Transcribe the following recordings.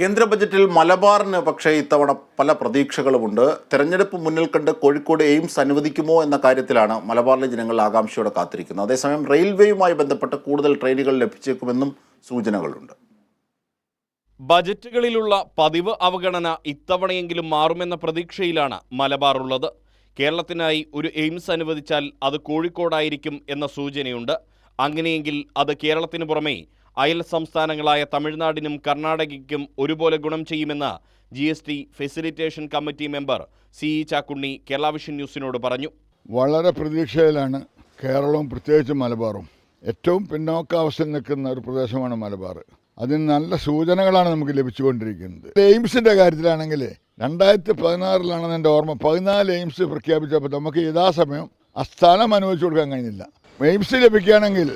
കേന്ദ്ര ബജറ്റിൽ മലബാറിന് പക്ഷേ ഇത്തവണ പല പ്രതീക്ഷകളുമുണ്ട്. തെരഞ്ഞെടുപ്പ് മുന്നിൽ കണ്ട് കോഴിക്കോട് എയിംസ് അനുവദിക്കുമോ എന്ന കാര്യത്തിലാണ് മലബാറിലെ ജനങ്ങൾ ആകാംക്ഷയോടെ കാത്തിരിക്കുന്നത്. അതേസമയം റെയിൽവേയുമായി ബന്ധപ്പെട്ട് കൂടുതൽ ട്രെയിനുകൾ ലഭിച്ചേക്കുമെന്നും സൂചനകളുണ്ട്. ബജറ്റുകളിലുള്ള പതിവ് അവഗണന ഇത്തവണയെങ്കിലും മാറുമെന്ന പ്രതീക്ഷയിലാണ് മലബാർ ഉള്ളത്. കേരളത്തിനായി ഒരു എയിംസ് അനുവദിച്ചാൽ അത് കോഴിക്കോടായിരിക്കും എന്ന സൂചനയുണ്ട്. അങ്ങനെയെങ്കിൽ അത് കേരളത്തിന് പുറമെ അയൽ സംസ്ഥാനങ്ങളായ തമിഴ്നാടിനും കർണാടകയ്ക്കും ഒരുപോലെ ഗുണം ചെയ്യുമെന്ന് G S T facilitation committee member C E Chakkunni Kerala vision ന്യൂസിനോട് പറഞ്ഞു. വളരെ പ്രതീക്ഷയിലാണ് കേരളവും പ്രത്യേകിച്ച് മലബാറും. ഏറ്റവും പിന്നോക്കാവസ്ഥയിൽ നിൽക്കുന്ന ഒരു പ്രദേശമാണ് മലബാർ. അതിന് നല്ല സൂചനകളാണ് നമുക്ക് ലഭിച്ചുകൊണ്ടിരിക്കുന്നത്. എയിംസിന്റെ കാര്യത്തിലാണെങ്കിൽ രണ്ടായിരത്തി പതിനാറിലാണെന്ന് എന്റെ ഓർമ്മ. പതിനാല് എയിംസ് പ്രഖ്യാപിച്ചപ്പോൾ നമുക്ക് യഥാസമയം ആ സ്ഥലം അനുവദിച്ചു കൊടുക്കാൻ കഴിഞ്ഞില്ല. എയിംസ് ലഭിക്കുകയാണെങ്കിൽ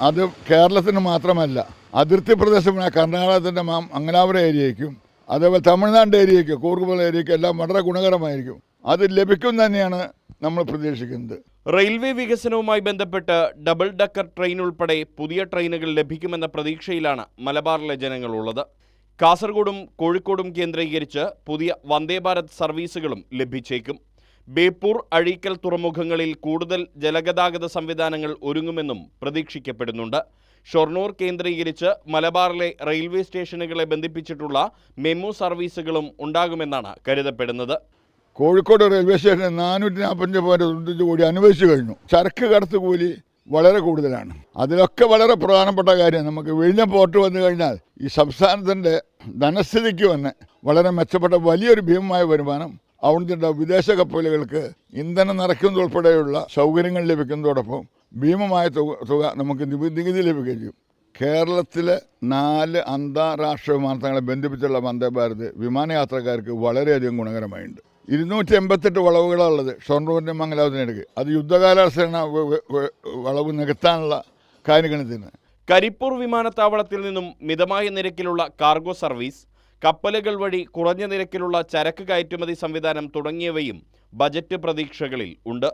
അത് കേരളത്തിന് മാത്രമല്ല അതിർത്തി പ്രദേശമായ കർണാടകത്തിന്റെ മംഗലാപുരം ഏരിയയ്ക്കും അതേപോലെ തമിഴ്നാട് ഏരിയയ്ക്ക് കൂർഗുമല ഏരിയയ്ക്ക് എല്ലാം വളരെ ഗുണകരമായിരിക്കും. അത് ലഭിക്കും തന്നെയാണ് നമ്മൾ പ്രതീക്ഷിക്കുന്നത്. റെയിൽവേ വികസനവുമായി ബന്ധപ്പെട്ട് ഡബിൾ ഡക്കർ ട്രെയിൻ ഉൾപ്പെടെ പുതിയ ട്രെയിനുകൾ ലഭിക്കുമെന്ന പ്രതീക്ഷയിലാണ് മലബാറിലെ ജനങ്ങളുള്ളത് കാസർഗോഡും കോഴിക്കോടും കേന്ദ്രീകരിച്ച് പുതിയ വന്ദേ ഭാരത് സർവീസുകളും ലഭിച്ചേക്കും. ബേപ്പൂർ അഴീക്കൽ തുറമുഖങ്ങളിൽ കൂടുതൽ ജലഗതാഗത സംവിധാനങ്ങൾ ഒരുങ്ങുമെന്നും പ്രതീക്ഷിക്കപ്പെടുന്നുണ്ട്. ഷൊർണൂർ കേന്ദ്രീകരിച്ച് മലബാറിലെ റെയിൽവേ സ്റ്റേഷനുകളെ ബന്ധിപ്പിച്ചിട്ടുള്ള മെമു സർവീസുകളും ഉണ്ടാകുമെന്നാണ് കരുതപ്പെടുന്നത്. കോഴിക്കോട് റെയിൽവേ സ്റ്റേഷന് നാനൂറ്റി നാൽപ്പത്തഞ്ച് പോയിന്റ് തൊണ്ണൂറ്റഞ്ച് കോടി അനുവദിച്ചു കഴിഞ്ഞു. ചരക്ക് കടത്ത് കൂലി വളരെ കൂടുതലാണ്. അതിലൊക്കെ വളരെ പ്രധാനപ്പെട്ട കാര്യം നമുക്ക് വിഴിഞ്ഞ പോർട്ട് വന്നു കഴിഞ്ഞാൽ ഈ സംസ്ഥാനത്തിന്റെ ധനസ്ഥിതിക്ക് തന്നെ വളരെ മെച്ചപ്പെട്ട വലിയൊരു ഭീമമായ വരുമാനം അവിടുത്തെ വിദേശ കപ്പലുകൾക്ക് ഇന്ധനം നിറയ്ക്കുന്നതുൾപ്പെടെയുള്ള സൗകര്യങ്ങൾ ലഭിക്കുന്നതോടൊപ്പം ഭീമമായ തുക തുക നമുക്ക് നികുതി ലഭിക്കുകയും ചെയ്യും. കേരളത്തിലെ നാല് അന്താരാഷ്ട്ര വിമാനത്താവളങ്ങളെ ബന്ധിപ്പിച്ചുള്ള വന്ദേ ഭാരത് വിമാനയാത്രക്കാർക്ക് വളരെയധികം ഗുണകരമായിട്ടുണ്ട്. ഇരുന്നൂറ്റി എൺപത്തെട്ട് വളവുകളുള്ളത് ഷൊർണൂരിന്റെ മംഗലാപുരത്തിനിടയ്ക്ക്. അത് യുദ്ധകാലാവസ്ഥയാണ് വളവ് നികത്താനുള്ള കാര്യഗണത്തിന് കരിപ്പൂർ വിമാനത്താവളത്തിൽ നിന്നും മിതമായ നിരക്കിലുള്ള കാർഗോ സർവീസ് കപ്പലുകൾ വഴി കുറഞ്ഞ നിരക്കിലുള്ള ചരക്ക് കയറ്റുമതി സംവിധാനം തുടങ്ങിയവയും ബജറ്റ് പ്രതീക്ഷകളിൽ ഉണ്ട്.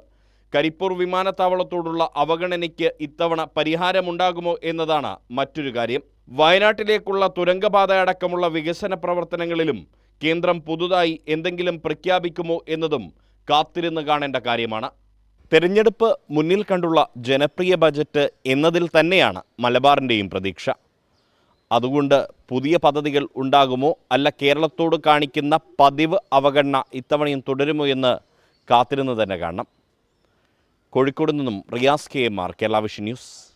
കരിപ്പൂർ വിമാനത്താവളത്തോടുള്ള അവഗണനയ്ക്ക് ഇത്തവണ പരിഹാരമുണ്ടാകുമോ എന്നതാണ് മറ്റൊരു കാര്യം. വയനാട്ടിലേക്കുള്ള തുരങ്കപാത അടക്കമുള്ള വികസന പ്രവർത്തനങ്ങളിലും കേന്ദ്രം പുതുതായി എന്തെങ്കിലും പ്രഖ്യാപിക്കുമോ എന്നതും കാത്തിരുന്ന് കാണേണ്ട കാര്യമാണ്. തെരഞ്ഞെടുപ്പ് മുന്നിൽ കണ്ടുള്ള ജനപ്രിയ ബജറ്റ് എന്നതിൽ തന്നെയാണ് മലബാറിന്റെയും പ്രതീക്ഷ. അതുകൊണ്ട് പുതിയ പദ്ധതികൾ ഉണ്ടാകുമോ അല്ല കേരളത്തോട് കാണിക്കുന്ന പതിവ് അവഗണന ഇത്തവണയും തുടരുമോ എന്ന് കാത്തിരുന്ന് തന്നെ കാണണം. കോഴിക്കോട് നിന്നും Riyas K M R Kerala vision news.